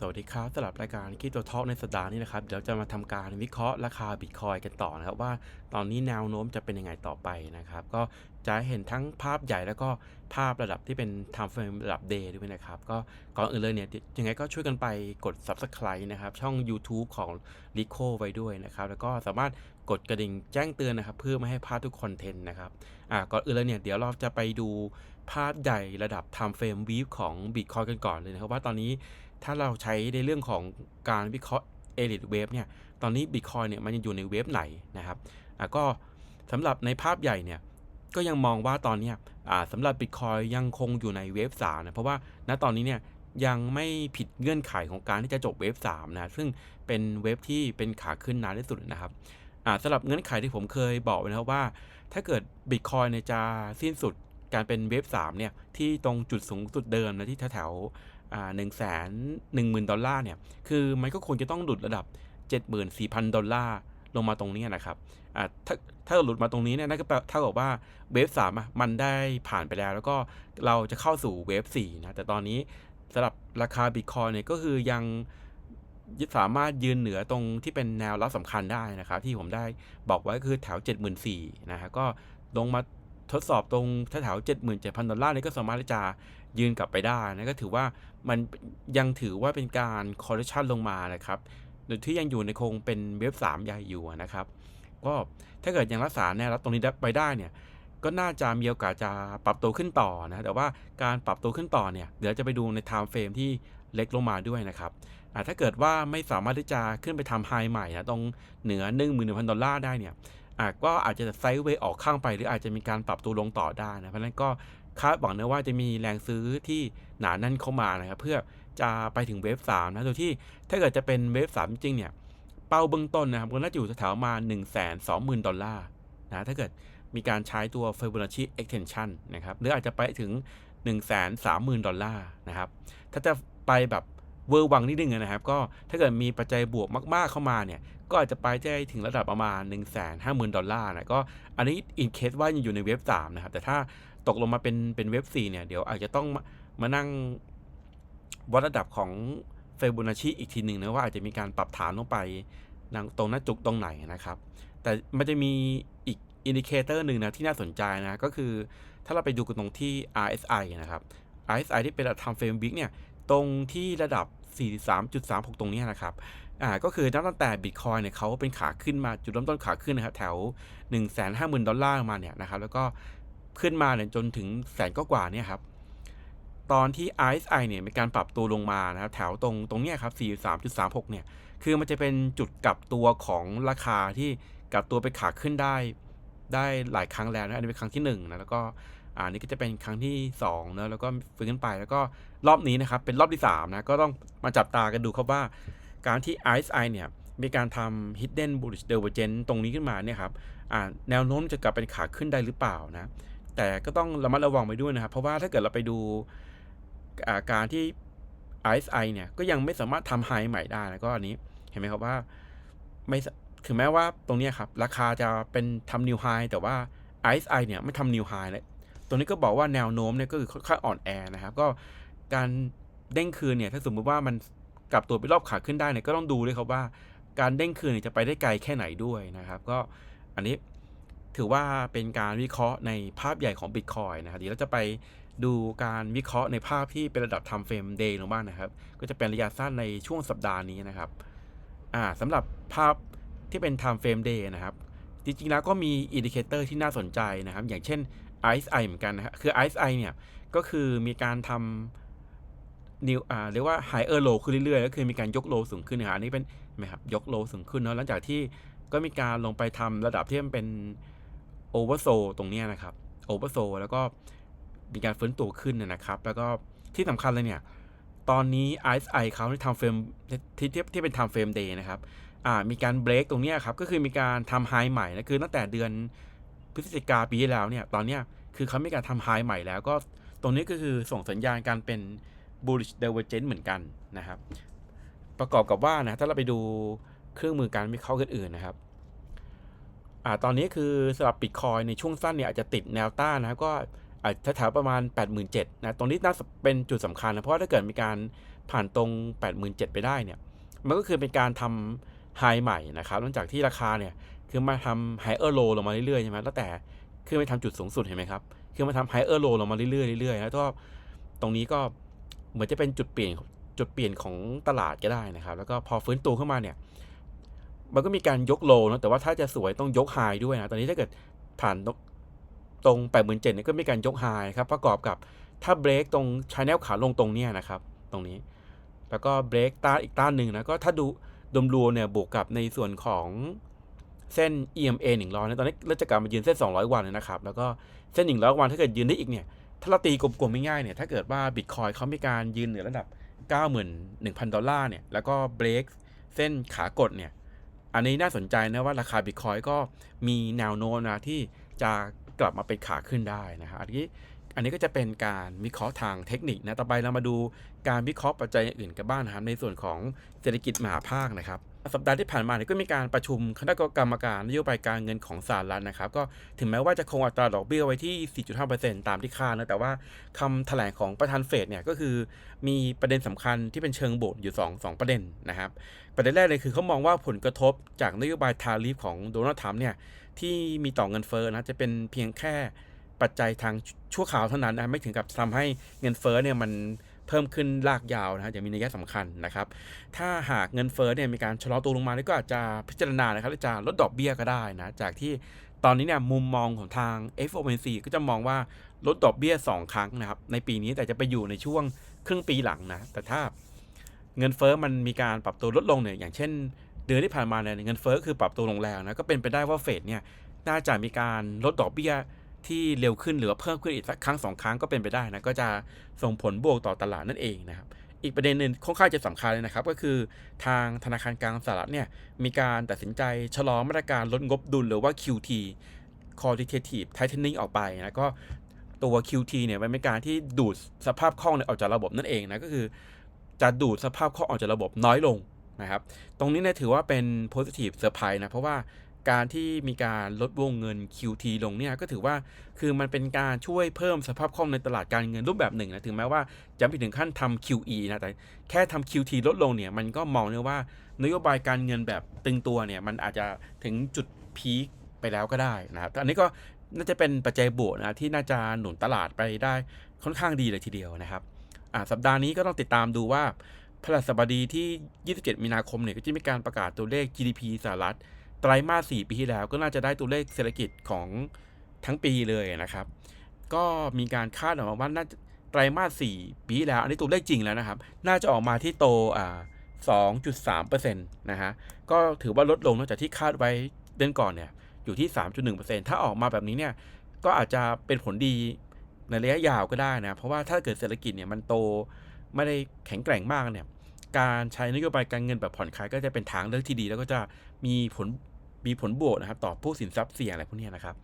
สวัสดีครับสำหรับรายการคีโตทอ k ในสัปดาห์นี้นะครับเดี๋ยวจะมาทำการวิเคราะห์ราคาบิตคอยกันต่อนะครับว่าตอนนี้แนวโน้มจะเป็นยังไงต่อไปนะครับ ก็จะเห็นทั้งภาพใหญ่แล้วก็ภาพระดับที่เป็น time frame ระดับ day ด้วยนะครับ ก็ก่อนอื่นเลยเนี่ยยังไงก็ช่วยกันไปกด subscribe นะครับ ช่อง YouTube ของ r i c o ไว้ด้วยนะครับ แล้วก็สามารถกดกระดิ่งแจ้งเตือนนะครับ เพื่อไม่ให้พลาดทุกคอนเทนต์นะครับอ่าก่อนอื่นเลยเนี่ยเดี๋ยวเราจะไปดูภาพใหญ่ระดับ time frame week ของ Bitcoin กันก่อนเลยนะครับว่าตอนนี้ ถ้าเราใช้ในเรื่องของการวิเคราะห์ Elite Wave เนี่ยตอนนี้ Bitcoin เนี่ยมันยังอยู่ในเวฟไหนนะครับอะก็สำหรับในภาพใหญ่เนี่ยก็ยังมองว่าตอนนี้อ่าสำหรับ Bitcoin ยังคงอยู่ในเวฟ3นะเพราะว่าณตอนนี้เนี่ยยังไม่ผิดเงื่อนไขของการที่จะจบเวฟ3นะซึ่งเป็นเวฟที่เป็นขาขึ้นนานที่สุดนะครับอ่าสำหรับเงื่อนไขที่ผมเคยบอกไว้นะครับว่า ถ้าเกิด Bitcoin เนี่ยจะสิ้นสุดการเป็นเวฟ3เนี่ยที่ตรงจุดสูงสุดเดิมนะที่แถว หนึ่งแสนหนึ่งหมื่นดอลลาร์เนี่ย คือมันก็ควรจะต้องหลุดระดับ 74,000 ดอลลาร์ลงมาตรงนี้นะครับอ่าถ้าถ้าหลุดมาตรงนี้เนี่ยนั่นก็แปลเท่ากับว่าเวฟสามอะมันได้ผ่านไปแล้ว แล้วก็เราจะเข้าสู่เวฟสี่นะ แต่ตอนนี้สำหรับราคาบิตคอยเนี่ยก็คือยังสามารถยืนเหนือตรงที่เป็นแนวรับสำคัญได้นะครับ ที่ผมได้บอกไว้คือแถว 74,000นะฮะก็ลงมาทดสอบตรงแถว77,000 ดอลลาร์นี่ก็สามารถที่จะ ยืนกลับไปได้นะก็ถือว่ามันยังถือว่าเป็นการคอร์เรชันลงมานะครับโดยที่ยังอยู่ในคงเป็นเว็บ3ใหญ่อยู่นะครับ ก็ถ้าเกิดยังรักษาแนวรับตรงนี้ไปได้เนี่ยก็น่าจะมีโอกาสจะปรับตัวขึ้นต่อนะแต่ว่าการปรับตัวขึ้นต่อเนี่ยเดี๋ยวจะไปดูใน time frame ที่เล็กลงมาด้วยนะครับถ้าเกิดว่าไม่สามารถที่จะขึ้นไปทำไฮใหม่นะตรงเหนือ 1 1 0 0 0 ดอลลาร์ได้เนี่ยอ่าก็อาจจะไซด์เวย์ออกข้างไป หรืออาจจะมีการปรับตัวลงต่อได้นะเพราะฉะนั้นก็ คาดหวังนะว่าจะมีแรงซื้อที่หนาแน่นเข้ามานะครับ เพื่อจะไปถึงเวฟ3นะโดยที่ถ้าเกิดจะเป็นเวฟ3จริงเนี่ย เป้าเบื้องต้นนะครับก็น่าจะอยู่แถวๆมา1 2 0 0 0 0ดอลลาร์นะถ้าเกิดมีการใช้ตัว Fibonacci extension นะครับหรืออาจจะไปถึง 1 3 0 0 0 0 ดอลลาร์นะครับ ถ้าจะไปแบบเวอร์วังนิดนึงนะครับ ก็ถ้าเกิดมีปัจจัยบวกมาก ๆเข้ามาเนี่ย ก็อาจจะไปได้ถึงระดับประมาณ 1 5 0 0 0 0 ดอลลาร์นะก็อันนี้อินเคสว่ายังอยู่ในเว็บ3นะครับ แต่ถ้า ตกลงมาเป็นเป็นเว็บ4เนี่ย เดี๋ยวอาจจะต้องมามานั่งวัดระดับของเฟบูนาชิอีกทีหนึ่งนะว่าอาจจะมีการปรับฐานลงไปตรงหน้าจุกตรงไหนนะครับ แต่มันจะมีอีกอินดิเคเตอร์หนึ่งนะที่น่าสนใจนะก็คือถ้าเราไปดูกันตรงที่ RSI นะครับ RSI ที่เป็นระดับ time frame week เนี่ยตรงที่ระดับ 43.36 ตรงนี้นะครับอ่าก็คือนับตั้งแต่ Bitcoin เนี่ยเขาเป็นขาขึ้นมาจุดเริ่มต้นขาขึ้นนะครับแถว 150,000 ดอลลาร์มาเนี่ยนะครับแล้วก็ ขึ้นมาเนี่ยจนถึงแสนก็กว่าเนี่ยครับ ตอนที่ RSI เนี่ยมีการปรับตัวลงมานะครับ แถวตรงตรงเนี้ยครับ 43.36 เนี่ย คือมันจะเป็นจุดกลับตัวของราคาที่กลับตัวไปขาขึ้นได้ ได้หลายครั้งแล้วนะ อันนี้เป็นครั้งที่1นะ แล้วก็อ่านี่ก็จะเป็นครั้งที่2นะแล้วก็ฟื้นขึ้นไป แล้วก็รอบนี้นะครับ เป็นรอบที่3นะ ก็ต้องมาจับตากันดูครับว่า การที่ RSI เนี่ยมีการทำ hidden bullish divergence ตรงนี้ขึ้นมาเนี่ยครับอ่าแนวโน้มจะกลับเป็นขาขึ้นได้หรือเปล่านะ แต่ก็ต้องระมัดระวังไปด้วยนะครับ เพราะว่าถ้าเกิดเราไปดูอาการที่ RSI เนี่ยก็ยังไม่สามารถทำไฮใหม่ได้นะก็อันนี้เห็นไหมครับว่าไม่ถึงแม้ว่าตรงนี้ครับ ราคาจะเป็นทำนิวไฮแต่ว่า RSI เนี่ยไม่ทำนิวไฮเลยตรงนี้ก็บอกว่าแนวโน้มเนี่ยก็คือค่อนข้างอ่อนแอนะครับ ก็การเด้งคืนเนี่ยถ้าสมมติว่ามันกลับตัวไปรอบขาขึ้นได้เนี่ยก็ต้องดูด้วยครับว่า การเด้งคืนเนี่ยจะไปได้ไกลแค่ไหนด้วยนะครับ ก็อันนี้ ถือว่าเป็นการวิเคราะห์ในภาพใหญ่ของ Bitcoin นะครับเดี๋ยวเราจะไปดูการวิเคราะห์ในภาพที่เป็นระดับ time frame day ลงบ้างนะครับ ก็จะเป็นระยะสั้นในช่วงสัปดาห์นี้นะครับอ่าสำหรับภาพที่เป็น time frame day นะครับ จริงๆแล้วก็มีอินดิเคเตอร์ที่น่าสนใจนะครับ อย่างเช่น RSI เหมือนกันนะครับคือ RSI เนี่ยก็คือมีการทำนิวอ่าเรียกว่า higher low ขึ้นเรื่อยๆ ก็คือมีการยกโลสูงขึ้นนะครับอันนี้เป็นไหมครับยกโลสูงขึ้นเนาะหลังจากที่ก็มีการลงไปทำระดับที่มันเป็น oversold ตรงนี้นะครับ oversold แล้วก็มีการฟื้นตัวขึ้นนะครับ แล้วก็ที่สำคัญเลยเนี่ย ตอนนี้ RSI เขาที่ทำเฟรมที่ที่ที่เป็น time frame day นะครับอ่ามีการเบรกตรงนี้ครับ ก็คือมีการทำไฮใหม่นะคือตั้งแต่เดือนพฤศจิกาปีที่แล้วเนี่ย ตอนเนี้ยคือเขามีการทำไฮใหม่แล้ว ก็ตรงนี้ก็คือส่งสัญญาณการเป็น bullish divergence เหมือนกันนะครับ ประกอบกับว่านะถ้าเราไปดูเครื่องมือการวิเคราะห์อื่นๆนะครับ อ่าตอนนี้คือสำหรับ Bitcoin ในช่วงสั้นเนี่ยอาจจะติดแนวต้านนะครับก็อาจจะแถวประมาณ 87,000นะตรงนี้น่าเป็นจุดสำคัญนะเพราะถ้าเกิดมีการผ่านตรง 87,000 ไปได้เนี่ยมันก็คือเป็นการทำไฮใหม่นะครับหลังจากที่ราคาเนี่ยคือมาทำไฮเออร์โลลงมาเรื่อยๆใช่ไหมแล้วแต่คือไปทำจุดสูงสุดเห็นไหมครับคือมาทำไฮเออร์โลลงมาเรื่อยๆเรื่อยๆแล้วก็ตรงนี้ก็เหมือนจะเป็นจุดเปลี่ยนจุดเปลี่ยนของตลาดก็ได้นะครับ แล้วก็พอฟื้นตัวขึ้นมาเนี่ย มันก็มีการยกโลนะแต่ว่าถ้าจะสวยต้องยกไฮด้วยนะตอนนี้ถ้าเกิดผ่านตรง8 7 0 0 0เจ็ดนี่ยก็มีการยกไฮครับประกอบกับถ้าเบรกตรงชแนลขาลงตรงเนี้ยนะครับ ตรงนี้ แล้วก็เบรกต้านอีกต้านหนึ่งนะก็ถ้าดูดมรวมเนี่ยบวกกับในส่วนของเส้น EMA 100นะตอนนี้เราจะกลับมายืนเส้น 200 วันนะครับ แล้วก็เส้น 100 วันถ้าเกิดยืนได้อีกเนี่ยถ้าเราตีกลมๆไม่ง่ายเนี่ยถ้าเกิดว่าบิตคอยเขามีการยืนเหนือระดับ 91,000 ดอลลาร์เนี่ยแล้วก็เบรกเส้นขากดเนี่ย อันนี้น่าสนใจนะว่าราคาบิตคอยก็มีแนวโน้มนะที่จะกลับมาเป็นขาขึ้นได้นะครับอันนี้อันนี้ก็จะเป็นการวิเคราะห์ทางเทคนิคนะ ต่อไปเรามาดูการวิเคราะห์ปัจจัยอื่นกันบ้างนะครับในส่วนของเศรษฐกิจมหาภาคนะครับ สัปดาห์ที่ผ่านมาเนี่ยก็มีการประชุมคณะกรรมการนโยบายการเงินของสหรัฐนะครับ ก็ถึงแม้ว่าจะคงอัตราดอกเบี้ยไว้ที่ 4.5%ตามที่คาดนะ แต่ว่าคำแถลงของประธานเฟดเนี่ยก็คือมีประเด็นสำคัญที่เป็นเชิงบวกอยู่ 2 2 ประเด็นนะครับ ประเด็นแรกเลยคือเขามองว่าผลกระทบจากนโยบายทาริฟของโดนัลด์ทรัมป์เนี่ยที่มีต่อเงินเฟ้อนะจะเป็นเพียงแค่ปัจจัยทางชั่วคราวเท่านั้นนะไม่ถึงกับทำให้เงินเฟ้อเนี่ยมัน เพิ่มขึ้นลากยาวนะฮะอย่างมีนัยสำคัญนะครับ ถ้าหากเงินเฟ้อเนี่ยมีการชะลอตัวลงมานี่ก็อาจจะพิจารณานะครับจะลดดอกเบี้ยก็ได้นะจากที่ตอนนี้เนี่ยมุมมองของทาง FOMC ก็จะมองว่าลดดอกเบี้ย 2 ครั้งนะครับในปีนี้แต่จะไปอยู่ในช่วงครึ่งปีหลังนะแต่ถ้าเงินเฟ้อมันมีการปรับตัวลดลงเนี่ยอย่างเช่น เดือนที่ผ่านมาเนี่ยเงินเฟ้อคือปรับตัวลงแล้วนะก็เป็นไปได้ว่าเฟดเนี่ยน่าจะมีการลดดอกเบี้ย ที่เร็วขึ้นหรือเพิ่มขึ้นอีกสักครั้งสองครั้งก็เป็นไปได้นะก็จะส่งผลบวกต่อตลาดนั่นเองนะครับอีกประเด็นหนึ่งค่อนข้างจะสำคัญเลยนะครับ ก็คือทางธนาคารกลางสหรัฐเนี่ยมีการตัดสินใจชะลอมาตรการลดงบดุลหรือว่า QT quantitative tightening ออกไปนะก็ตัว QT เนี่ยมันเป็นการที่ดูดสภาพคล่องเนี่ยออกจากระบบนั่นเองนะก็คือ จะดูดสภาพคล่องออกจากระบบน้อยลงนะครับ ตรงนี้เนี่ยถือว่าเป็น positive surprise นะ เพราะว่า การที่มีการลดวงเงิน QT ลงเนี่ยก็ถือว่าคือมันเป็นการช่วยเพิ่มสภาพคล่องในตลาดการเงินรูปแบบหนึ่งนะถึงแม้ว่าจะไม่ถึงขั้นทำ QE นะแต่แค่ทำ QT ลดลงเนี่ยมันก็มองเลยว่านโยบายการเงินแบบตึงตัวเนี่ยมันอาจจะถึงจุดพีคไปแล้วก็ได้นะครับอันนี้ก็น่าจะเป็นปัจจัยบวกนะที่น่าจะหนุนตลาดไปได้ค่อนข้างดีเลยทีเดียวนะครับสัปดาห์นี้ก็ต้องติดตามดูว่าพฤหัสบดีที่ 27 มีนาคมเนี่ยก็จะมีการประกาศตัวเลข GDP สหรัฐ ไตรมาส4ปีที่แล้วก็น่าจะได้ตัวเลขเศรษฐกิจของทั้งปีเลยนะครับ ก็มีการคาดออกมาว่าน่าไตรมาส4ปีแล้ว อันนี้ตัวเลขจริงแล้วนะครับ น่าจะออกมาที่โตอ่า2.3%นะฮะ ก็ถือว่าลดลงนอกจากที่คาดไว้เดือนก่อนเนี่ย อยู่ที่ 3.1%ถ้าออกมาแบบนี้เนี่ย ก็อาจจะเป็นผลดีในระยะยาวก็ได้นะ เพราะว่าถ้าเกิดเศรษฐกิจเนี่ยมันโตไม่ได้แข็งแกร่งมากเนี่ย การใช้นโยบายการเงินแบบผ่อนคลายก็จะเป็นทางเลือกที่ดี แล้วก็จะมีผล มีผลบวกนะครับ ต่อผู้สินทรัพย์เสี่ยงอะไรพวกนี้นะครับ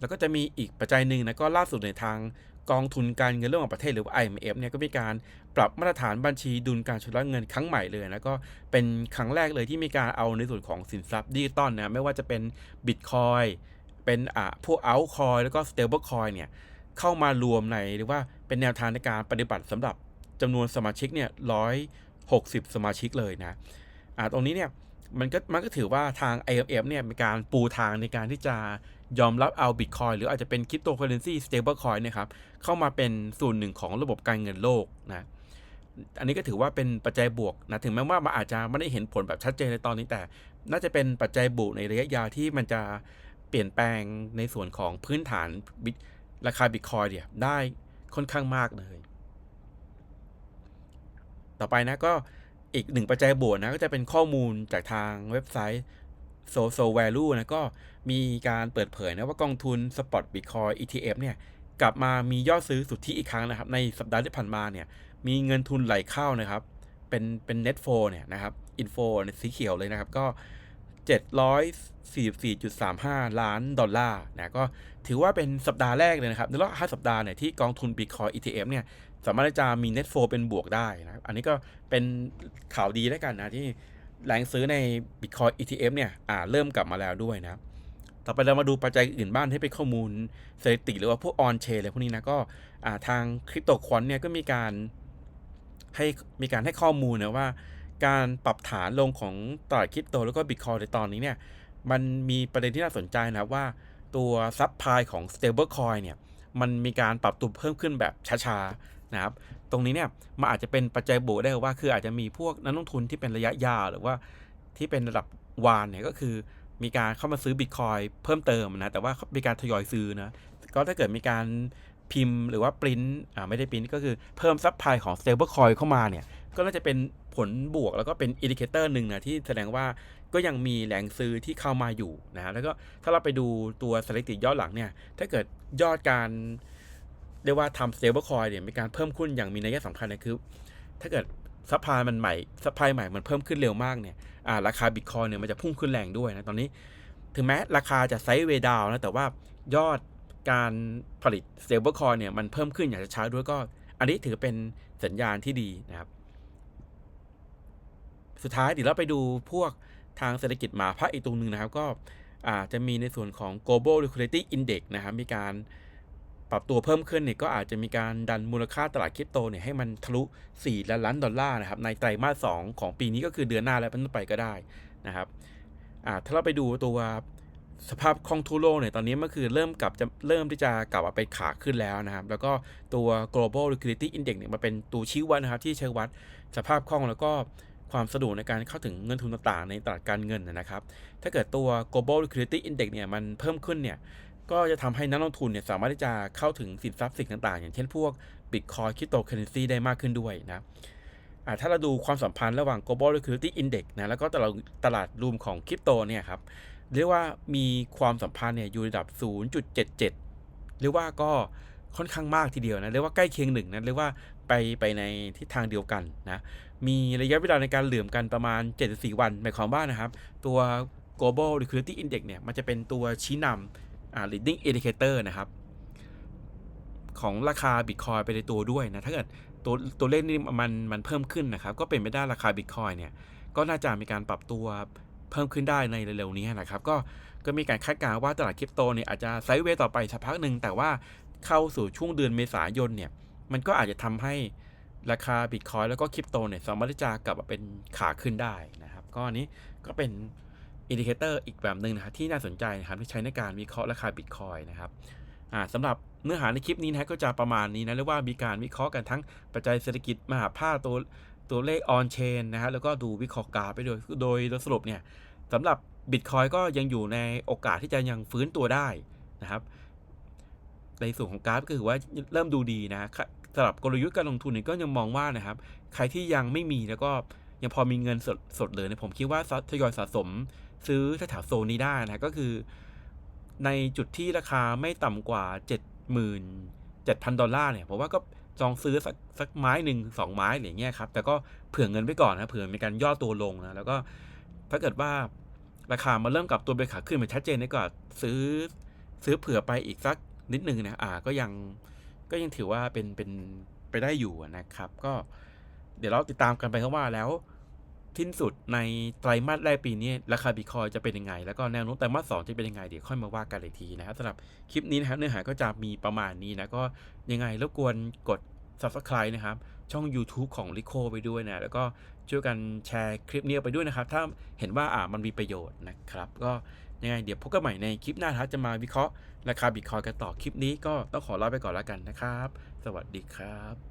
แล้วก็จะมีอีกปัจจัยหนึ่งนะก็ล่าสุดในทางกองทุนการเงินระหว่างประเทศหรือว่า IMF เนี่ยก็มีการปรับมาตรฐานบัญชีดุลการชำระเงินครั้งใหม่เลยนะก็เป็นครั้งแรกเลยที่มีการเอาในส่วนของสินทรัพย์ดิจิตอลนะไม่ว่าจะเป็นบิตคอยเป็นอะพวกเอาคอยแล้วก็สเตเบิลคอยเนี่ยเข้ามารวมในหรือว่าเป็นแนวทางในการปฏิบัติสำหรับจำนวนสมาชิกเนี่ยร้อยหกสิบสมาชิกเลยนะอ่าตรงนี้เนี่ย มันก็มันก็ถือว่าทาง IMF เนี่ยมีการปูทางในการที่จะยอมรับเอาบิตคอยหรืออาจจะเป็นคริปโตเคอเรนซีสเตเบิลคอยเนี่ยครับเข้ามาเป็นส่วนหนึ่งของระบบการเงินโลกนะอันนี้ก็ถือว่าเป็นปัจจัยบวกนะถึงแม้ว่ามันอาจจะไม่ได้เห็นผลแบบชัดเจนในตอนนี้แต่ น่าจะเป็นปัจจัยบวกในระยะยาวที่มันจะเปลี่ยนแปลงในส่วนของพื้นฐานราคาบิตคอยเนี่ยได้ค่อนข้างมากเลย ต่อไปนะก็ อีกหนึ่งปัจจัยบวกนะก็จะเป็นข้อมูลจากทางเว็บไซต์ so so value นะก็มีการเปิดเผยนะว่ากองทุน Spot Bitcoin ETF เนี่ยกลับมามียอดซื้อสุทธิอีกครั้งนะครับ ในสัปดาห์ที่ผ่านมาเนี่ยมีเงินทุนไหลเข้านะครับ เป็นเป็น net flow เนี่ยนะครับ info สีเขียวเลยนะครับก็ 744.35 ล้านดอลลาร์นะก็ถือว่าเป็นสัปดาห์แรกเลยนะครับในรอบ5สัปดาห์เนี่ยที่กองทุน Bitcoin ETF เนี่ย สามารถจะมี net flow เป็นบวกได้นะครับ อันนี้ก็เป็นข่าวดีแล้วกันนะที่แรงซื้อใน Bitcoin ETF เนี่ยอ่าเริ่มกลับมาแล้วด้วยนะต่อไปเรามาดูปัจจัยอื่นบ้างที่เป็นข้อมูลสถิติหรือว่าพวกออนเชนอะไรพวกนี้นะก็อ่าทางคริปโตควอนเนี่ยก็มีการให้มีการให้ข้อมูลนะว่า การปรับฐานลงของตลาดคริปโตแล้วก็บิตคอยในตอนนี้เนี่ยมันมีประเด็นที่น่าสนใจนะว่าตัวซับพลายของ stable coin เนี่ยมันมีการปรับตัวเพิ่มขึ้นแบบช้าๆ นะครับตรงนี้เนี่ยมันอาจจะเป็นปัจจัยบวกได้ว่า คืออาจจะมีพวกนักลงทุนที่เป็นระยะยาวหรือว่าที่เป็นระดับวานเนี่ยก็คือมีการเข้ามาซื้อบิตคอยเพิ่มเติมนะแต่ว่ามีการทยอยซื้อนะก็ถ้าเกิดมีการพิมพ์หรือว่าปริ้นอ่าไม่ได้ปริ้นก็คือเพิ่มซับพลายของ stable coin เข้ามาเนี่ยก็น่าจะเป็นผลบวกแล้วก็เป็นอินดิเคเตอร์หนึ่งนะที่แสดงว่าก็ยังมีแรงซื้อที่เข้ามาอยู่นะฮะแล้วก็ถ้าเราไปดูตัวสถิติย้อนหลังเนี่ยถ้าเกิดยอดการ เรียกว่าทำ stable coin เนี่ยมีการเพิ่มขึ้นอย่างมีนัยสำคัญนะคือ ถ้าเกิดซัพพลายมันใหม่ซัพพลายใหม่มันเพิ่มขึ้นเร็วมากเนี่ยาราคาบิตคอยเนี่ยมันจะพุ่งขึ้นแรงด้วยนะตอนนี้ ถึงแม้ราคาจะไซด์เวดาวนะแต่ว่ายอดการผลิต stable coin เนี่ยมันเพิ่มขึ้นอย่างช้าด้วยก็ อันนี้ถือเป็นสัญญาณที่ดีนะครับ สุดท้ายเดี๋ยวเราไปดูพวกทางเศรษฐกิจหมาภาคอีกตรงหนึ่งนะครับ ก็อาจจะมีในส่วนของ global liquidity index นะครับ มีการ ปรับตัวเพิ่มขึ้นเนี่ยก็อาจจะมีการดันมูลค่าตลาดคริปโตเนี่ยให้มันทะลุ 4 ล้านล้านดอลลาร์นะครับในไตรมาส 2 ของปีนี้ก็คือเดือนหน้าแล้วเป็นต้นไปก็ได้นะครับถ้าเราไปดูตัวสภาพคล่องทั่วโลกเนี่ยตอนนี้มันคือเริ่มกลับจะเริ่มที่จะกลับมาเป็นขาขึ้นแล้วนะครับ แล้วก็ตัว global liquidity index เนี่ยมาเป็นตัวชี้วัดนะครับ ที่ใช้วัดสภาพคล่องแล้วก็ความสะดวกในการเข้าถึงเงินทุนต่างๆ ในตลาดการเงินนะครับ ถ้าเกิดตัว global liquidity index เนี่ยมันเพิ่มขึ้นเนี่ย ก็จะทำให้นักลงทุนเนี่ยสามารถที่จะเข้าถึงสินทรัพย์สิ่งต่างๆ อย่างเช่นพวก Bitcoin Cryptocurrency ได้มากขึ้นด้วยนะถ้าเราดูความสัมพันธ์ระหว่าง global liquidity index นะแล้วก็ตลาดตลาดรวมของคริปโตเนี่ยครับเรียกว่ามีความสัมพันธ์เนี่ยอยู่ระดับ 0.77 เรียกว่าก็ค่อนข้างมากทีเดียวนะเรียกว่าใกล้เคียงหนึ่งนะเรียกว่าไปไปในทิศทางเดียวกันนะมีระยะเวลาในการเหลื่อมกันประมาณ 74 วันหมายความว่านะครับ ตัว global liquidity index เนี่ยมันจะเป็นตัวชี้นำ leading indicator นะครับ ของราคา Bitcoin ไปในตัวด้วยนะ ถ้าเกิดตัวตัวเลขนี้มันมันเพิ่มขึ้นนะครับ ก็เป็นไปได้ราคา Bitcoin เนี่ย ก็น่าจะมีการปรับตัวเพิ่มขึ้นได้ในเร็วๆนี้นะครับ ก็ก็มีการคาดการณ์ว่าตลาดคริปโตเนี่ยอาจจะไซด์เวย์ต่อไปสักพักหนึ่งแต่ว่าเข้าสู่ช่วงเดือนเมษายนเนี่ย มันก็อาจจะทำให้ราคาบิตคอยแล้วก็คริปโตเนี่ยสามารถจะกลับมาเป็นขาขึ้นได้นะครับ ก็อันนี้ก็เป็น อินดิเคเตอร์อีกแบบหนึ่งนะครับที่น่าสนใจนะครับที่ใช้ในการวิเคราะห์ราคาบิตคอยนะครับสำหรับเนื้อหาในคลิปนี้นะก็จะประมาณนี้นะเรียกว่ามีการวิเคราะห์กันทั้งปัจจัยเศรษฐกิจมหาภาคตัวตัวเลขออนเชนนะฮะแล้วก็ดูวิเคราะห์กราฟไปโดยโดยโดยสรุปเนี่ยสำหรับบิตคอยก็ยังอยู่ในโอกาสที่จะยังฟื้นตัวได้นะครับในส่วนของกราฟก็คือว่าเริ่มดูดีนะสำหรับกลยุทธ์การลงทุนเนี่ยก็ยังมองว่านะครับ ใครที่ยังไม่มีแล้วก็ยังพอมีเงินสดสดเหลือเนี่ยผมคิดว่าทยอยสะสม ซื้อแถวโซนนี้ได้นะก็คือ ในจุดที่ราคาไม่ต่ำกว่า 77,000 ดอลลาร์เนี่ยผมว่าก็จองซื้อสักสักไม้หนึ่งสองไม้อะไรเงี้ยครับ แต่ก็เผื่อเงินไว้ก่อนนะเผื่อมีการย่อตัวลงนะแล้วก็ถ้าเกิดว่าราคามาเริ่มกลับตัวไปขาขึ้นมันชัดเจนได้ก่อนซื้อซื้อเผื่อไปอีกสักนิดนึงนะอ่าก็ยังก็ยังถือว่าเป็นเป็นไปได้อยู่นะครับ ก็เดี๋ยวเราติดตามกันไปครับว่าแล้ว ทิ้นสุดในไตรมาสแรกปีนี้ราคาบิตคอยจะเป็นยังไง แล้วก็แนวโน้มไตรมาสสองจะเป็นยังไง เดี๋ยวค่อยมาว่ากันอีกทีนะครับสำหรับคลิปนี้นะครับเนื้อหาก็จะมีประมาณนี้นะก็ยังไงรบกวนกด subscribe นะครับ ช่อง YouTube ของ r i c o ไปด้วยนะ แล้วก็ช่วยกันแชร์คลิปนี้ไปด้วยนะครับ ถ้าเห็นว่าอ่ามันมีประโยชน์นะครับ ก็ยังไงเดี๋ยวพบกันใหม่ในคลิปหน้าครับจะมาวิเคราะห์ราคาบิตคอยกันต่อคลิปนี้ก็ต้องขอลาไปก่อนแล้วกันนะครับ สวัสดีครับ